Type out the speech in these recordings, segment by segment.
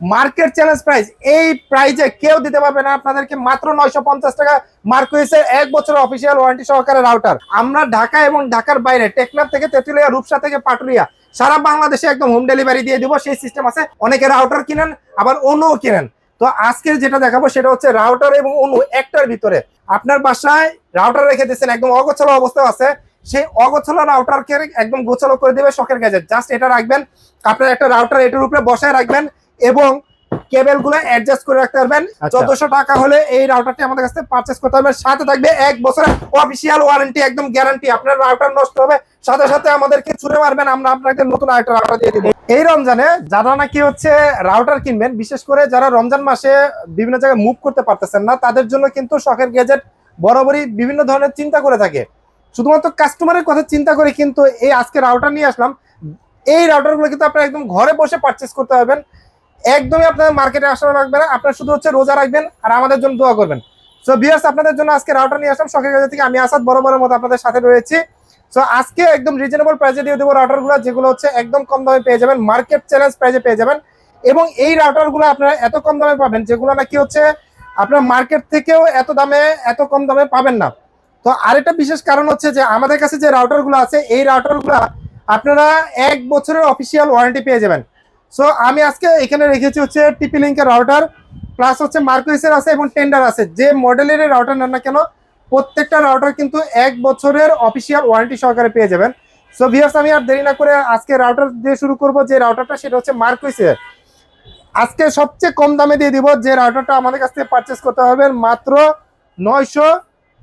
Market challenge price এই প্রাইজে কেউ দিতে পারবে না। আপনাদেরকে মাত্র নয়শো পঞ্চাশ টাকা মার্কুইসের এক বছর অফিসিয়াল ওয়ারেন্টি সহকারে রাউটার আমরা ঢাকা এবং ঢাকার বাইরে টেকনাফ থেকে তেতুলিয়া, রূপসা থেকে পাটুলিয়া, সারা বাংলাদেশে একদম হোম ডেলিভারি দিয়ে দিব। সেই সিস্টেম আছে। অনেকে রাউটার কিনেন, আবার অনুও কিনেন। তো আজকে যেটা দেখাবো সেটা হচ্ছে রাউটার এবং অনু একটার ভিতরে। আপনার বাসায় রাউটার রেখে দিচ্ছেন একদম অগোছালো অবস্থায় আছে। সেই অগোছালো রাউটারকে একদম গোছালো করে দেবে শখের গ্যাজেট জাস্ট এটা রাখবেন। আপনার একটা রাউটার এটার উপরে বসায় রাখবেন। এবং কেবলগুলো অ্যাডজাস্ট করে রাখতে পারবেন। আচ্ছা। চোদ্দশো টাকা হলে এই রাউটারটি আমাদের কাছে পারচেস করতে পারবেন সাথে থাকবে এক বছরের অফিসিয়াল ওয়ারেন্টি একদম গ্যারান্টি আপনার রাউটার নষ্ট হবে। সাথে সাথে আমাদেরকে ছুড়ে মারবেন। আমরা আপনাকে নতুন আরেকটা রাউটার দিয়ে দিব। এই রমজানে যারা নাকি হচ্ছে রাউটার কিনবেন বিশেষ করে যারা রমজান মাসে বিভিন্ন জায়গায় মুভ করতে পারতেছেন না তাদের জন্য কিন্তু শখের গ্যাজেট বরাবরই বিভিন্ন ধরনের চিন্তা করে থাকে। শুধুমাত্র কাস্টমারের কথা চিন্তা করে কিন্তু এই আজকে রাউটার নিয়ে আসলাম। এই রাউটারগুলো কিন্তু আপনারা একদম ঘরে বসে পারচেস করতে পারবেন। একদমই আপনার মার্কেটে আসা লাগবে না। আপনার শুধু হচ্ছে রোজা রাখবেন আর আমাদের জন্য দোয়া করবেন। সো বিয়ার্স আপনাদের জন্য আজকে রাউটার নিয়ে আসলাম। শখের কাছে থেকে আমি আসাদ বড় মতো আপনাদের সাথে রয়েছি। সো আজকে একদম রিজনেবল প্রাইসে দিয়ে দেবো রাউটারগুলো যেগুলো হচ্ছে একদম কম দামে পেয়ে যাবেন। মার্কেট চ্যালেঞ্জ প্রাইসে পেয়ে যাবেন। এবং এই রাউটারগুলো আপনারা এত কম দামে পাবেন, যেগুলো নাকি হচ্ছে আপনার মার্কেট থেকেও এত দামে, এত কম দামে পাবেন না। তো আরেকটা বিশেষ কারণ হচ্ছে যে, আমাদের কাছে যে রাউটারগুলো আছে, এই রাউটারগুলো আপনারা এক বছরের অফিসিয়াল ওয়ারেন্টি পেয়ে যাবেন। সো আমি আজকে এখানে রেখেছি হচ্ছে টিপি লিঙ্কের রাউটার প্লাস হচ্ছে মার্কুইসের আছে এবং টেন্ডার আছে। যে মডেলের রাউটার নেন না কেন, প্রত্যেকটা রাউটার কিন্তু এক বছরের অফিসিয়াল ওয়ারেন্টি সহকারে পেয়ে যাবেন। সো ভিয়ার্স আমি আর দেরি না করে আজকে রাউটার দিয়ে শুরু করব, যে রাউটারটা সেটা হচ্ছে মার্কুইসের আজকে সবচেয়ে কম দামে দিয়ে দিব, যে রাউটারটা আমাদের কাছ থেকে পারচেস করতে হবে মাত্র নয়শো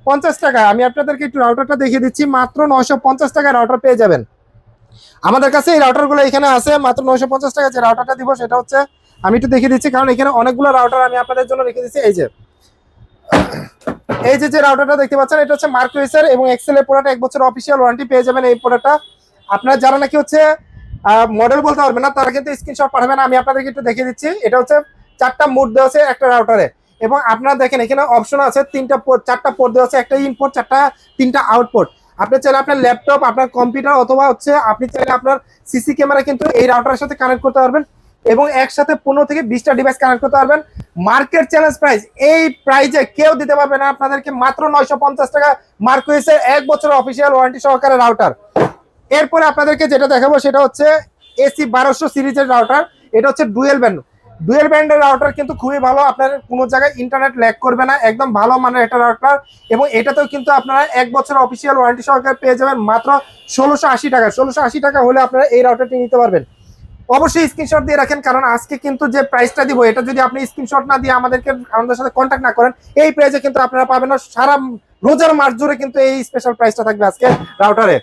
পঞ্চাশ টাকা আমি আপনাদেরকে একটু রাউটারটা দেখিয়ে দিচ্ছি, মাত্র নয়শো পঞ্চাশ টাকায় রাউটার পেয়ে যাবেন। আমাদের কাছে এই রাউটারগুলো এখানে আছে, মাত্র নয়শো পঞ্চাশ টাকা যে রাউটারটা দিব সেটা হচ্ছে, আমি একটু দেখিয়ে দিচ্ছি, কারণ এখানে অনেকগুলো রাউটার আমি আপনাদের জন্য রেখে দিচ্ছি। এই যে এই যে যে রাউটারটা দেখতে পাচ্ছেন, এটা হচ্ছে মার্কুইসের এবং এক্সেল এর প্রোডাক্ট এক বছর অফিসিয়াল ওয়ারেন্টি পেয়ে যাবেন এই প্রোডাক্টটা আপনারা যারা নাকি হচ্ছে মডেল বলতে পারবেন না, তারা কিন্তু স্ক্রিনশট পাঠাবেন, আমি আপনাদেরকে একটু দেখিয়ে দিচ্ছি। এটা হচ্ছে চারটা মোড দেওয়া আছে একটা রাউটারে এবং আপনারা দেখেন, এখানে অপশন আছে, তিনটা চারটা পোর্ট দেওয়া আছে, একটা ইনপোর্ট চারটা, তিনটা আউটপোর্ট আপনি চাইলে আপনার ল্যাপটপ আপনার কম্পিউটার অথবা হচ্ছে আপনি চাইলে আপনার সিসি ক্যামেরা কিন্তু এই রাউটারের সাথে কানেক্ট করতে পারবেন এবং একসাথে পনেরো থেকে বিশটা ডিভাইস কানেক্ট করতে পারবেন। মার্কেট চ্যালেঞ্জ প্রাইস এই প্রাইজে কেউ দিতে পারবে না। আপনাদেরকে মাত্র নয়শো পঞ্চাশ টাকা মার্কুইসের এক বছরের অফিসিয়াল ওয়ারেন্টি সহকারে রাউটার এরপরে আপনাদেরকে যেটা দেখাবো সেটা হচ্ছে এসি বারোশো সিরিজের রাউটার এটা হচ্ছে ডুয়েল ব্যান্ড ডুয়েল ব্যান্ডের রাউটার কিন্তু খুবই ভালো। আপনার কোনো জায়গায় ইন্টারনেট ল্যাক করবে না। একদম ভালো মানের একটা রাউটার এবং এটাতেও কিন্তু আপনারা এক বছর অফিসিয়াল ওয়ারেন্টি সহকারে পেয়ে যাবেন মাত্র ষোলোশো আশি টাকা। ষোলোশো আশি টাকা হলে আপনারা এই রাউটারটি নিতে পারবেন। অবশ্যই স্ক্রিনশট দিয়ে রাখেন, কারণ আজকে কিন্তু যে প্রাইসটা দিব, এটা যদি আপনি স্ক্রিনশট না দিয়ে আমাদেরকে, আমাদের সাথে কন্ট্যাক্ট না করেন, এই প্রাইসে কিন্তু আপনারা পাবেন না। সারা রোজার মাস জুড়ে কিন্তু এই স্পেশাল প্রাইসটা থাকবে আজকে রাউটারে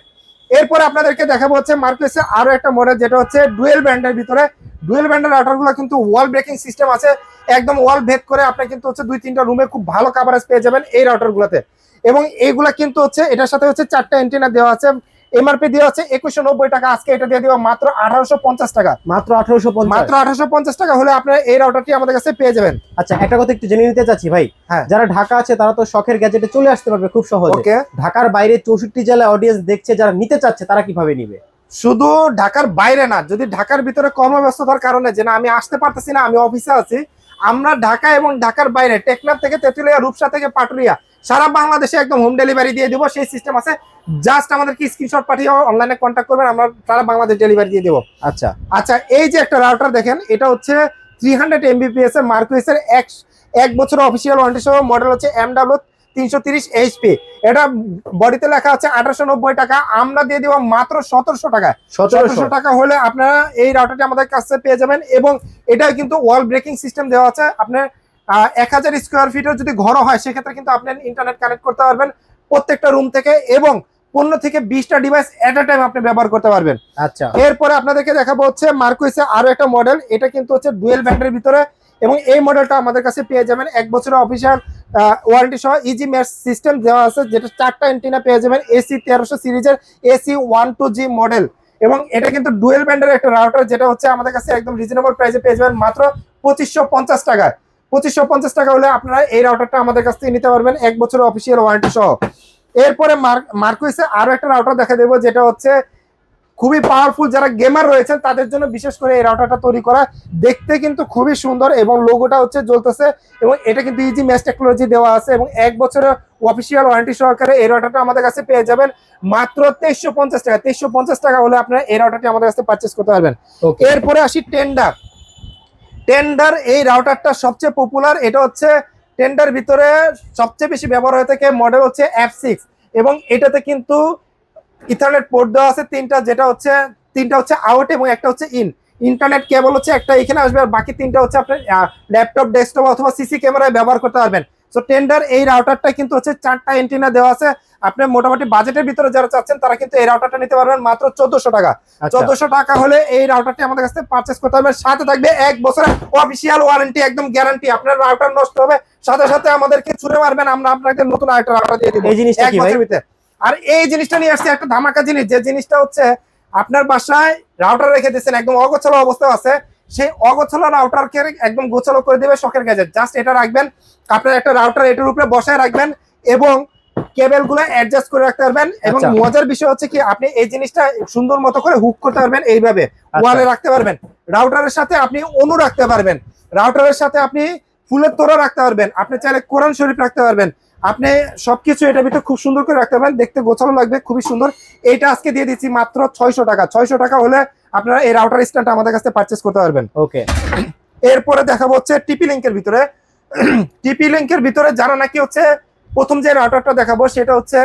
এরপরে আপনাদেরকে দেখাবো হচ্ছে মার্কেটে আরও একটা মডেল যেটা হচ্ছে ডুয়েল ব্যান্ডের ভিতরে। ডুয়েল ব্যান্ডের রাউটারগুলো কিন্তু ওয়াল ব্রেকিং সিস্টেম আছে। একদম ওয়াল ভেদ করে আপনি কিন্তু হচ্ছে দুই তিনটা রুমে খুব ভালো কাভারেজ পেয়ে যাবেন এই রাউটারগুলোতে এবং এইগুলা কিন্তু হচ্ছে, এটার সাথে হচ্ছে চারটা অ্যান্টেনা দেওয়া আছে। এমআরপি দেওয়া আছে একুশশো নব্বই টাকা। আজকে এটা দিয়ে দেওয়া মাত্র আঠারোশো পঞ্চাশ টাকা। মাত্র আঠারোশো মাত্র আঠারোশো পঞ্চাশ টাকা হলে আপনারা এই রাউটারটি আমাদের কাছে পেয়ে যাবেন। আচ্ছা একটা কথা একটু জেনে নিতে চাচ্ছি ভাই। হ্যাঁ। যারা ঢাকা আছে তারা তো শখের গ্যাজেটে চলে আসতে পারবে খুব সহজে। ওকে। ঢাকার বাইরে চৌষট্টি জেলায় অডিয়েন্স দেখছে যারা নিতে চাচ্ছে তারা কীভাবে নিবে? শুধু ঢাকার বাইরে না যদি ঢাকার ভিতরে কর্মব্যস্ততার কারণে যে না আমি আসতে পারতেছি না আমি অফিসে আছি আমরা ঢাকা এবং ঢাকার বাইরে টেকনাফ থেকে তেঁতুলিয়া রূপসা থেকে পাটুরিয়া সারা বাংলাদেশে একদম হোম ডেলিভারি দিয়ে দিব। সেই সিস্টেম আছে। জাস্ট আমাদেরকে স্ক্রিনশট পাঠিয়ে অনলাইনে কন্ট্যাক্ট করবেন আমরা সারা বাংলাদেশ ডেলিভারি দিয়ে দেবো। আচ্ছা। আচ্ছা এই যে একটা রাউটার দেখেন এটা হচ্ছে থ্রি হান্ড্রেড এমবিপিএস এর মার্কুইসের এক এক বছর অফিসিয়াল ওয়ারেন্টি সহ মডেল হচ্ছে এম ডাব্লু তিনশো তিরিশ এইচপি এটা বডিতে লেখা আছে আঠারোশো নব্বই টাকা আমরা দিয়ে দেবো মাত্র সতেরোশো টাকা সতেরোশো। সতেরোশো টাকা হলে আপনারা এই রাউটারটি আমাদের কাছে পেয়ে যাবেন এবং এটা কিন্তু ওয়াল ব্রেকিং সিস্টেম দেওয়া আছে। আপনার এক হাজার স্কোয়ার ফিটের যদি ঘর হয় সেক্ষেত্রে কিন্তু আপনি ইন্টারনেট কানেক্ট করতে পারবেন প্রত্যেকটা রুম থেকে এবং পনেরো থেকে বিশটা ডিভাইস এট এ টাইম আপনি ব্যবহার করতে পারবেন। আচ্ছা। এরপরে আপনাদেরকে দেখাবো হচ্ছে মার্কুইসে আরও একটা মডেল এটা কিন্তু হচ্ছে ডুয়েল ব্যান্ডের ভিতরে এবং এই মডেলটা আমাদের কাছে পেয়ে যাবেন এক বছরের অফিসিয়াল ওয়ারেন্টি সহ ইজি ম্যাচ সিস্টেম দেওয়া আছে যেটা চারটা এন্টিনা পেয়ে যাবেন এসি তেরোশো সিরিজের AC one two G model এবং এটা কিন্তু ডুয়েল ব্যান্ডের একটা রাউটার যেটা হচ্ছে আমাদের কাছে একদম রিজনেবল প্রাইসে পেয়ে যাবেন মাত্র পঁচিশশো পঞ্চাশ টাকায়। পঁচিশশো পঞ্চাশ টাকা হলে আপনারা এই রাউটারটা আমাদের কাছ থেকে নিতে পারবেন। এক বছরের অফিসিয়াল ওয়ারেন্টি সহ। এরপরে মার্কুইসে আরও একটা রাউটার দেখা দেবো যেটা হচ্ছে খুবই পাওয়ারফুল যারা গেমার রয়েছেন তাদের জন্য বিশেষ করে এই রাউটারটা তৈরি করা দেখতে কিন্তু খুবই সুন্দর এবং লোগোটা হচ্ছে জ্বলতেছে এবং এটা কিন্তু ইজি ম্যাচ টেকনোলজি দেওয়া আছে এবং এক বছরের অফিসিয়াল ওয়ারেন্টি সহকারে এই রাউটারটা আমাদের কাছে পেয়ে যাবেন মাত্র তেইশশো পঞ্চাশ টাকা। তেইশশো পঞ্চাশ টাকা হলে আপনারা এই রাউটারটি আমাদের কাছে পারচেস করতে পারবেন। এরপরে আসি টেন্ডার টেন্ডার এই রাউটারটা সবচেয়ে পপুলার এটা হচ্ছে টেন্ডার ভিতরে সবচেয়ে বেশি ব্যবহার হয়ে থাকে মডেল হচ্ছে অ্যাপ সিক্স এবং এটাতে কিন্তু ইথারনেট পোর্ট দেওয়া আছে তিনটা, যেটা হচ্ছে, তিনটা হচ্ছে আউট এবং একটা হচ্ছে ইন ইন্টারনেট কেবল হচ্ছে একটা, এখানে আসবে আর বাকি তিনটা হচ্ছে আপনার ল্যাপটপ ডেস্কটপ অথবা সিসি ক্যামেরায় ব্যবহার করতে পারবেন। সো টেন্ডার এই রাউটারটা কিন্তু হচ্ছে চারটা এন্টিনা দেওয়া আছে। আপনি মোটামুটি বাজেটের ভিতরে যারা চাচ্ছেন তারা কিন্তু এই রাউটারটা নিতে পারবেন মাত্র চোদ্দশো টাকা। আচ্ছা। চোদ্দশো টাকা হলে এই রাউটারটি আমাদের কাছে পারচেস করতে হবে সাথে থাকবে এক বছরের অফিসিয়াল ওয়ারেন্টি একদম গ্যারান্টি আপনার রাউটার নষ্ট হবে। সাথে সাথে আমাদেরকে ছুড়ে মারবেন। আমরা আপনাকে নতুন আরেকটা রাউটার দিয়ে দিব এই জিনিসটা এক বছরের ভিতরে। আর এই জিনিসটা নিয়ে আসছে একটা ধামাকা জিনিস। যে জিনিসটা হচ্ছে আপনার বাসায় রাউটার রেখে দিচ্ছেন একদম অগোছালো অবস্থা আছে। সেই অগোছালো রাউটারকে একদম গোছালো করে দেবে শখের গ্যাজেট জাস্ট এটা রাখবেন আপনার একটা রাউটার এটার উপরে বসায় রাখবেন এবং কেবলগুলো অ্যাডজাস্ট করে রাখতে পারবেন এবং আচ্ছা। মজার বিষয় হচ্ছে কি আপনি এই জিনিসটা সুন্দর মতো করে হুক করতে পারবেন এইভাবে। ওয়ালে রাখতে পারবেন। রাউটারের সাথে আপনি অনু রাখতে পারবেন। রাউটারের সাথে আপনি ফুলের তোড়া রাখতে পারবেন। আপনি চাইলে কোরআন শরীফ রাখতে পারবেন। আপনি সবকিছু এটার ভিতরে খুব সুন্দর করে রাখতে পারবেন। দেখতে গোছানো লাগবে খুবই সুন্দর। এইটা আজকে দিয়ে দিচ্ছি মাত্র ছয়শো টাকা। ছয়শো টাকা হলে আপনারা এই রাউটার স্ট্যান্ডটা আমাদের কাছে পারচেস করতে পারবেন। ওকে এরপরে দেখাবো হচ্ছে টিপি লিঙ্কের ভিতরে। টিপি লিঙ্কের ভিতরে যারা নাকি হচ্ছে প্রথম যে রাউটারটা দেখাবো সেটা হচ্ছে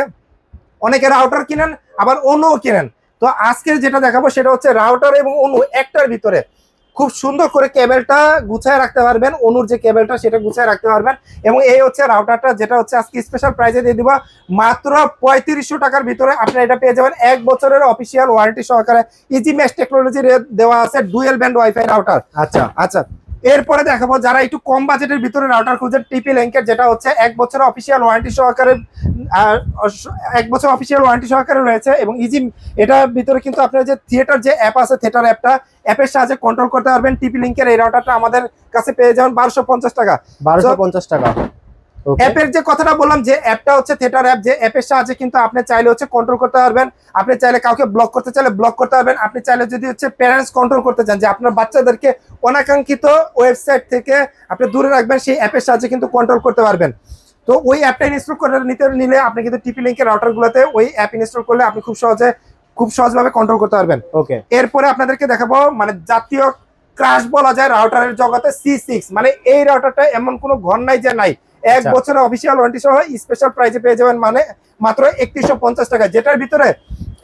অনেকে রাউটার কিনেন আবার অনুও কিনেন। তো আজকে যেটা দেখাবো সেটা হচ্ছে রাউটার এবং অনু একটার ভিতরে। খুব সুন্দর করে কেবেলটা গুছায় রাখতে পারবেন অনুর যে কেবেলটা সেটা গুছায় রাখতে পারবেন এবং এই হচ্ছে রাউটারটা যেটা হচ্ছে আজকে স্পেশাল প্রাইজে দিয়ে দিব মাত্র পঁয়ত্রিশশো টাকার ভিতরে আপনি এটা পেয়ে যাবেন। এক বছরের অফিসিয়াল ওয়ারেন্টি সহকারে ইজি ম্যাচ টেকনোলজি দেওয়া আছে ডুয়েল ব্যান্ড ওয়াইফাই রাউটার আচ্ছা। আচ্ছা। এরপরে দেখাবো যারা একটু কম বাজেটের ভিতরে রাউটার খুঁজেন টিপি ল্যাঙ্কের যেটা হচ্ছে এক বছর অফিসিয়াল ওয়ারেন্টি সহকারে এক বছর অফিসিয়াল ওয়ারেন্টি সহকারে রয়েছে এবং ইজি এটার ভিতরে কিন্তু আপনার যে থিয়েটার যে অ্যাপ আছে থিয়েটার অ্যাপটা অ্যাপের সাহায্যে কন্ট্রোল করতে পারবেন। টিপি লিঙ্কের এই রাউটারটা আমাদের কাছে পেয়ে যাবেন বারোশো পঞ্চাশ টাকা। বারোশো পঞ্চাশ টাকা। অ্যাপের যে কথাটা বললাম যে অ্যাপটা হচ্ছে থিয়েটার অ্যাপ যে অ্যাপের সাহায্যে কিন্তু আপনি চাইলে হচ্ছে কন্ট্রোল করতে পারবেন। আপনি চাইলে কাউকে ব্লক করতে চাইলে ব্লক করতে পারবেন। আপনি চাইলে যদি হচ্ছে প্যারেন্টস কন্ট্রোল করতে চান যে আপনার বাচ্চাদেরকে অনাকাঙ্ক্ষিত ওয়েবসাইট থেকে আপনি দূরে রাখবেন সেই অ্যাপের সাহায্যে কিন্তু কন্ট্রোল করতে পারবেন। তো ওই অ্যাপটা ইনস্টল করে নিতে নিলে আপনি কিন্তু টিপি লিঙ্কের রাউটারগুলোতে ওই অ্যাপ ইনস্টল করলে আপনি খুব সহজে খুব সহজভাবে কন্ট্রোল করতে পারবেন। ওকে এরপরে আপনাদেরকে দেখাবো মানে জাতীয় ক্রাশ বলা যায় রাউটারের জগতে সি সিক্স মানে এই রাউটারটা এমন কোনো ঘর নাই যে নাই। এক। বছরের অফিসিয়াল ওয়ারেন্টি সহ স্পেশাল প্রাইজে পেয়ে যাবেন মানে মাত্র একত্রিশশো পঞ্চাশ টাকা। যেটার ভিতরে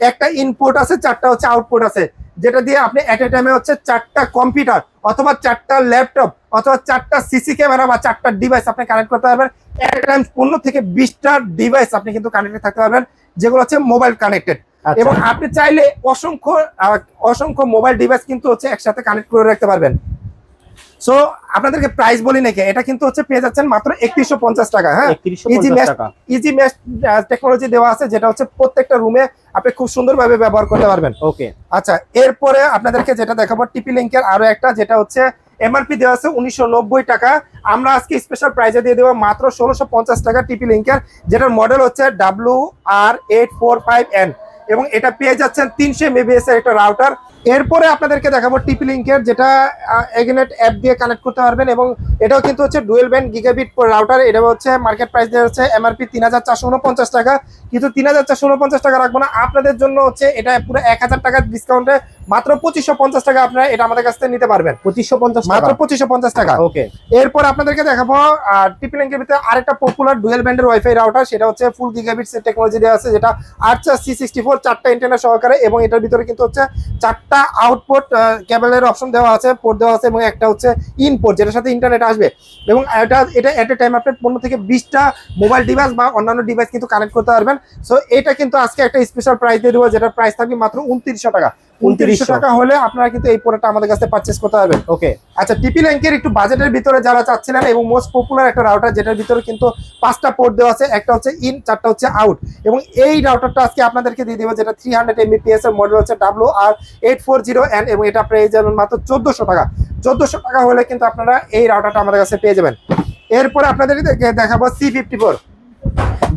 একটা ইনপুট আছে চারটা হচ্ছে আউটপুট আছে। যেটা দিয়ে আপনি এট এ টাইমে হচ্ছে চারটা কম্পিউটার অথবা চারটা ল্যাপটপ অথবা চারটা সিসি ক্যামেরা বা চারটা ডিভাইস আপনি কানেক্ট করতে পারবেন। এট এ টাইম পনেরো থেকে বিশটা ডিভাইস আপনি কিন্তু কানেক্টেড থাকতে পারবেন যেগুলো হচ্ছে মোবাইল কানেক্টেড আচ্ছা। এবং আপনি চাইলে অসংখ্য অসংখ্য মোবাইল ডিভাইস কিন্তু হচ্ছে একসাথে কানেক্ট করে রাখতে পারবেন। সো আপনাদেরকে প্রাইস বলি নাকি? এটা কিন্তু হচ্ছে পেয়ে যাচ্ছেন মাত্র একত্রিশশো পঞ্চাশ টাকা হ্যাঁ? Mesh- টাকা। ইজি ম্যাচ টেকনোলজি দেওয়া আছে যেটা হচ্ছে প্রত্যেকটা রুমে আপনি খুব সুন্দরভাবে ব্যবহার করতে পারবেন। ওকে আচ্ছা এরপরে আপনাদেরকে যেটা দেখাবো টিপি লিঙ্কের আরও একটা যেটা হচ্ছে এমআরপি দেওয়া আছে উনিশশো নব্বই টাকা। আমরা আজকে স্পেশাল প্রাইজে দিয়ে দেবো মাত্র ষোলোশো পঞ্চাশ টাকা টিপি লিঙ্কের যেটার মডেল হচ্ছে W R eight four five N এবং এটা পেয়ে যাচ্ছেন তিনশো এমবিএস এর একটা রাউটার এরপরে আপনাদেরকে দেখাবো টিপি লিঙ্কের যেটা এগনেট অ্যাপ দিয়ে কানেক্ট করতে পারবেন এবং এটাও কিন্তু হচ্ছে ডুয়েল ব্যান্ড গিগাবিট রাউটার এটা হচ্ছে মার্কেট প্রাইস দেওয়া হচ্ছে এমআরপি তিন হাজার চারশো উনপঞ্চাশ টাকা। কিন্তু তিন হাজার চারশো উনপঞ্চাশ টাকা রাখব না আপনাদের জন্য হচ্ছে এটা পুরো এক হাজার টাকার ডিসকাউন্টে মাত্র পঁচিশশো পঞ্চাশ টাকা আপনারা এটা আমাদের কাছ থেকে নিতে পারবেন। পঁচিশশো পঞ্চাশ মাত্র পঁচিশশো পঞ্চাশ টাকা। ওকে। এরপর আপনাদেরকে দেখাবো টিপি লিঙ্কের ভিতরে আরেকটা পপুলার ডুয়েল ব্যান্ডের ওয়াইফাই রাউটার সেটা হচ্ছে ফুল গিগাবিট টেকনোলজি দেওয়া আছে যেটা আর্চার সি সিক্সটি ফোর চারটা ইন্টারনেট সহকারে এবং এটার ভিতরে কিন্তু হচ্ছে চারটা আউটপুট কেবলের অপশন দেওয়া আছে পোর্ট দেওয়া আছে এবং একটা হচ্ছে ইনপোর্ট যেটার সাথে ইন্টারনেট আসবে। এবং এটা এটা এট এ টাইম আপনি পনেরো থেকে বিশটা মোবাইল ডিভাইস বা অন্যান্য ডিভাইস কিন্তু কানেক্ট করতে পারবেন। সো এটা কিন্তু আজকে একটা স্পেশাল প্রাইস দিয়ে দেবো, যেটার প্রাইস থাকবে মাত্র উনত্রিশশো টাকা। উনত্রিশশো 2900 টাকা হলে আপনারা কিন্তু এই প্রোডাক্টটা আমাদের কাছে পারচেস করতে পারবেন। ওকে আচ্ছা টিপি ল্যাঙ্কের একটু বাজেটের ভিতরে যারা চাচ্ছিলেন এবং মোস্ট পপুলার একটা রাউটার যেটার ভিতরে কিন্তু পাঁচটা পোর্ট দেওয়া আছে একটা হচ্ছে ইন চারটা হচ্ছে আউট এবং এই রাউটারটা আজকে আপনাদেরকে দিয়ে দেবো যেটা থ্রি হান্ড্রেড এমবিপিএস এর মডেল হচ্ছে W R eight four zero N এবং এটা পেয়ে যাবেন মাত্র চোদ্দশো টাকা। চোদ্দশো টাকা হলে কিন্তু আপনারা এই রাউটারটা আমাদের কাছে পেয়ে যাবেন। এরপরে আপনাদের দেখাবো সি ফিফটি ফোর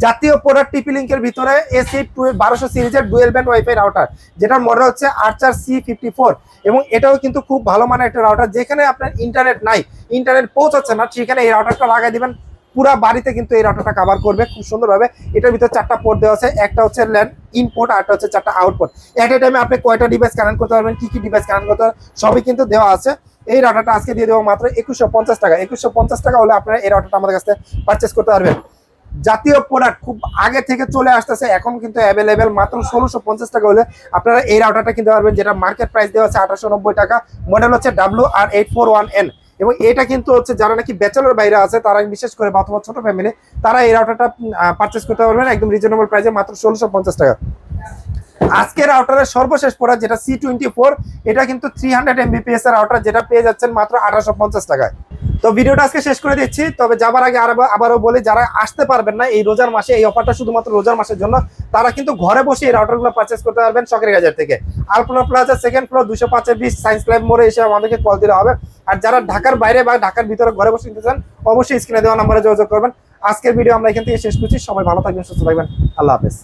জাতীয় প্রোডাক্ট টিপি লিঙ্কের ভিতরে এসি বারোশো সিরিজের ডুয়েল ব্যান্ড ওয়াইফাই রাউটার যেটার মডেল হচ্ছে আর্চার সি ফিফটি ফোর এবং এটাও কিন্তু খুব ভালো মানের একটা রাউটার যেখানে আপনার ইন্টারনেট নাই ইন্টারনেট পৌঁছাচ্ছে না, সেখানে এই রাউটারটা লাগাই দিবেন, পুরো বাড়িতে কিন্তু এই রাউটারটা কভার করবে খুব সুন্দরভাবে। এটার ভিতরে চারটা পোর্ট দেওয়া আছে, একটা হচ্ছে ল্যান্ড ইনপোর্ট আর একটা হচ্ছে চারটা আউটপোর্ট এট এ টাইমে আপনি কয়টা ডিভাইস কানেক্ট করতে পারবেন, কি কি ডিভাইস কানেক্ট করতে পারবেন, সবই কিন্তু দেওয়া আছে। এই রাউটারটা আজকে দিয়ে দেবো মাত্র একুশশো টাকা। একুশশো টাকা হলে আপনারা এই রাউটারটা আমাদের কাছ পারচেস করতে পারবেন। জাতীয় প্রোডাক্ট খুব আগে থেকে চলে আসতেছে, এখন কিন্তু অ্যাভেলেবেল মাত্র ষোলোশো পঞ্চাশ টাকা হলে আপনারা এই রাউটারটা কিনতে পারবেন, যেটা মার্কেট প্রাইস দেওয়া আছে আঠারোশো নব্বই টাকা মডেল হচ্ছে W R eight four one N এবং এটা কিন্তু হচ্ছে যারা নাকি ব্যাচেলর বাইরে আছে, তারা বিশেষ করে অথবা ছোট ফ্যামিলি তারা এই রাউটারটা পারচেস করতে পারবেন একদম রিজনেবল প্রাইসে মাত্র ষোলোশো পঞ্চাশ টাকা। আজকের রাউটারের সর্বশেষ প্রোডাক্ট যেটা সি টোয়েন্টি ফোর এটা কিন্তু থ্রি হান্ড্রেড এমবিপিএস এর রাউটার যেটা পেয়ে যাচ্ছেন মাত্র আঠারোশো পঞ্চাশ টাকায়। তো ভিডিওটা আজকে শেষ করে দিচ্ছি। তবে যাবার আগে আর আবারও বলি, যারা আসতে পারবেন না, এই রোজার মাসে, এই অফারটা শুধুমাত্র রোজার মাসের জন্য, তারা কিন্তু ঘরে বসে এই রাউটারগুলো পারচেস করতে পারবেন শখের বাজার থেকে। আলপনা প্লাজা সেকেন্ড ফ্লোর দুশো পাঁচের বিশ সায়েন্স ল্যাব মোড়ে এসে আমাদেরকে কল দিলে হবে। আর যারা ঢাকার বাইরে বা ঢাকার ভিতরে ঘরে বসে নিতে চান, অবশ্যই স্ক্রিনে দেওয়া নাম্বারে যোগাযোগ করবেন। আজকের ভিডিও আমরা এখান থেকে শেষ করছি। সবাই ভালো থাকবেন, সুস্থ থাকবেন। আল্লাহ হাফেজ।